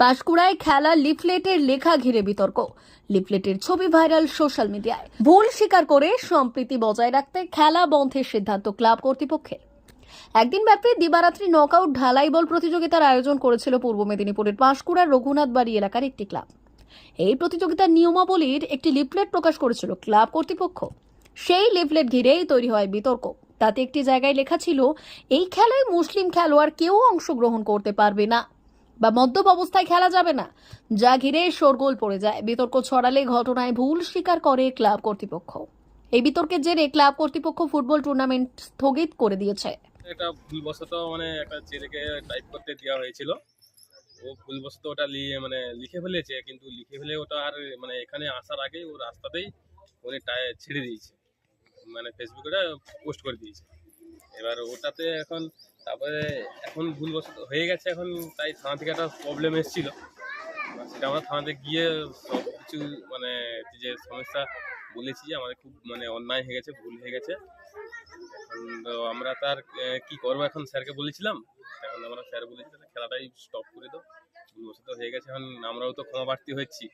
পাঁশকুড়ায় খেলা লিফলেটের লেখা ঘিরে বিতর্ক। লিফলেটের ছবি ভাইরাল সোশ্যাল মিডিয়ায়। ভুল স্বীকার করে সম্প্রীতি বজায় রাখতে খেলা বন্ধের সিদ্ধান্ত ক্লাব কর্তৃপক্ষের। একদিন ব্যাপী দিবারাত্রি নকআউট ঢালাই বল প্রতিযোগিতার আয়োজন করেছিল পূর্ব মেদিনীপুরের পাঁশকুড়ার রঘুনাথ বাড়ি এলাকার একটি ক্লাব। এই প্রতিযোগিতার নিয়মাবলীর একটি লিফলেট প্রকাশ করেছিল ক্লাব কর্তৃপক্ষ। সেই লিফলেট ঘিরেই তৈরি হয় বিতর্ক। তাতে একটি জায়গায় লেখা ছিল, এই খেলায় মুসলিম খেলোয়াড় কেউ অংশগ্রহণ করতে পারবে না। বা মদ্যপ অবস্থায় খেলা যাবে না। যা ঘিরে শোরগোল পড়ে যায়। বিতর্ক ছড়ালে ঘটনায় ভুল স্বীকার করে ক্লাব কর্তৃপক্ষ। এই বিতর্কের জেরে ক্লাব কর্তৃপক্ষ ফুটবল টুর্নামেন্ট স্থগিত করে দিয়েছে। এটা ভুলবশত মানে একটা ছেলেকে টাইপ করতে দেওয়া হয়েছিল। ও ভুলবশত ওটা মানে লিখে ফেলেছে, কিন্তু লিখে ফেলে ওটা আর মানে এখানে আসার আগেই ও রাস্তাতেই উনি ছেড়ে দিয়েছে। মানে ফেসবুকে পোস্ট করে দিয়েছে। এবার ওটাতে এখন, তারপরে এখন ভুলবশত হয়ে গেছে এখন, তাই থানা থেকে একটা প্রবলেম এসেছিল। সেটা আমরা থানাতে গিয়ে সব কিছু মানে যে সমস্যা বলেছি যে আমাদের খুব মানে অন্যায় হয়ে গেছে, ভুল হয়ে গেছে। এখন আমরা তার কি করব এখন স্যারকে বলেছিলাম। এখন আমরা স্যার বলেছি তাহলে খেলাটাই স্টপ করে দাও। ভুলবশত হয়ে গেছে, এখন আমরাও তো ক্ষমা প্রার্থী হচ্ছি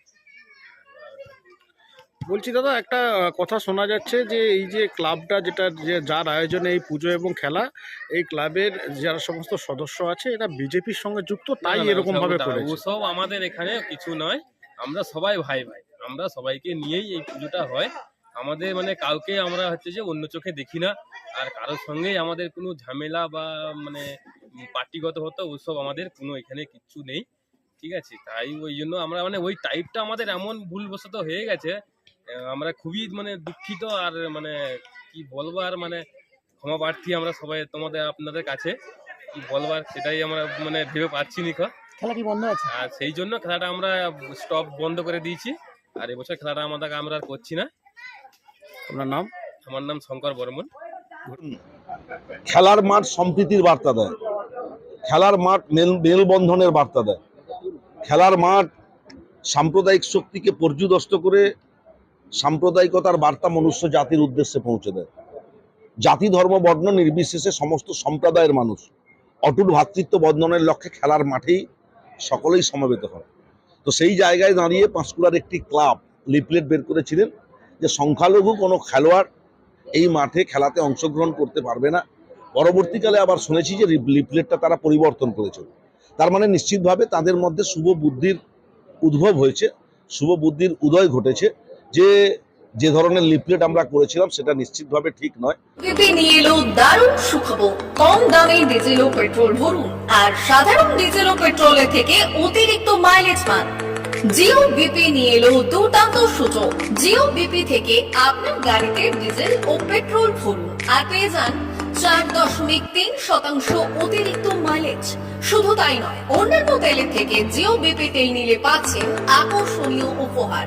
বলছি দাদা একটা কথা শোনা যাচ্ছে যে এই যে ক্লাবটা যেটা যে যার আয়োজনে এই পুজো এবং খেলা এই ক্লাবের যারা সমস্ত সদস্য আছে এরা বিজেপির সঙ্গে যুক্ত তাই এরকম ভাবে ওসব- আমাদের এখানে কিছু নয় আমরা সবাই ভাই ভাই। আমরা সবাইকে নিয়েই এই পুজোটা হয়। আমাদের মানে কাউকে আমরা হচ্ছে যে অন্য চোখে দেখি না আর কারোর সঙ্গেই আমাদের কোনো ঝামেলা বা মানে পার্টিগত হতো ওসব আমাদের কোনো এখানে কিচ্ছু নেই। ঠিক আছে? তাই ওই জন্য আমরা মানে ওই টাইপটা আমাদের এমন ভুলবশত হয়ে গেছে আমরা খুবই মানে দুঃখিত আর মানে কি বলব আর মানে ক্ষমা প্রার্থী আমরা সবাই তোমাদের আপনাদের কাছে। কি বলবার সেটাই আমরা মানে ভেবে পাচ্ছি নিখা খেলা কি বন্ধ আছে? আর সেই জন্য খেলাটা আমরা স্টপ বন্ধ করে দিয়েছি। আর এবছর খেলাটা আমাদের আমরা আর করছি না। আপনার নাম? আমার নাম শঙ্কর বর্মন। খেলার মাঠ সম্প্রীতির বার্তা দেয়। খেলার মাঠ মেল মেলবন্ধনের বার্তা দেয়। খেলার মাঠ সাম্প্রদায়িক শক্তিকে পর্যুদস্ত করে সাম্প্রদায়িকতার বার্তা মনুষ্য জাতির উদ্দেশ্যে পৌঁছে দেয়। জাতি, ধর্ম, বর্ণ নির্বিশেষে সমস্ত সম্প্রদায়ের মানুষ অটুট ভ্রাতৃত্ব বন্ধনের লক্ষ্যে খেলার মাঠেই সকলেই সমবেত হয় তো সেই জায়গায় দাঁড়িয়ে পাঁশকুড়ার একটি ক্লাব লিফলেট বের করেছিলেন যে, সংখ্যালঘু কোনো খেলোয়াড় এই মাঠে খেলাতে অংশগ্রহণ করতে পারবে না। পরবর্তীকালে আবার শুনেছি যে লিফলেটটা তারা পরিবর্তন করেছিল। তার মানে নিশ্চিতভাবে তাদের মধ্যে শুভ বুদ্ধির উদ্ভব হয়েছে, শুভ বুদ্ধির উদয় ঘটেছে। যে যে ধরনের লিফলেট আমরা করেছিলাম সেটা নিশ্চিতভাবে ঠিক নয়। নিয়ে এলো দারুণ সুখবর। কম দামে ডিজেল ও পেট্রোল ভরুন। আর সাধারণ ডিজেল ও পেট্রোলের থেকে অতিরিক্ত মাইলেজ পান। জিও বিপি নিয়ে এলো দুর্দান্ত সূচক। জিও বিপি থেকে আপনার গাড়িতে ডিজেল ও পেট্রোল ভরুন। আর পেয়ে যান চার দশমিক তিন শতাংশ অতিরিক্ত মাইলেজ শুধু তাই নয়, অন্যান্য তেলের থেকে জিও বিপি তেল নিলে পাচ্ছেন আকর্ষণীয় উপহার।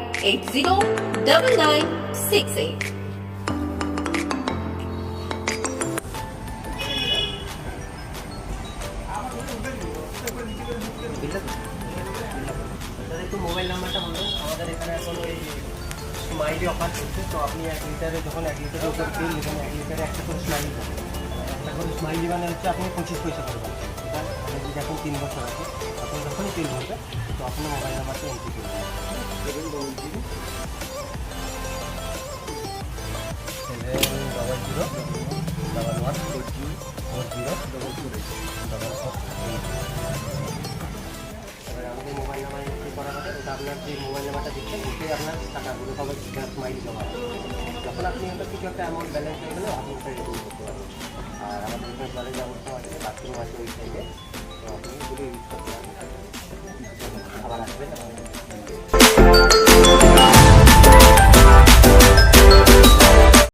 eight zero double nine six eight তাহলে একটু মোবাইল নাম্বারটা বলুন আমাদের এখানে এখন ওই স্মাইলি অফার চলছে তো আপনি এক লিটারে যখন এক লিটারের উপর তেল নেবেন এক লিটারে একটা করে স্মাইলি পাবেন একটা হচ্ছে আপনি পঁচিশ পয়সা করবেন এটা মানে এখন তিন বছর আছে আপনি যখনই তেল ভরবে তো আপনার মোবাইল নাম্বারটা এন্ট্রি করবেন seven double zero seven double আমাদের মোবাইল নাম্বার এন্ট্রি আপনার যে মোবাইল নাম্বারটা দিচ্ছেন আপনার টাকাগুলো সবাই জমা যখন আপনি ওটা কিছু একটা ব্যালেন্স আছে বাথরুম আছে ওই সাইডে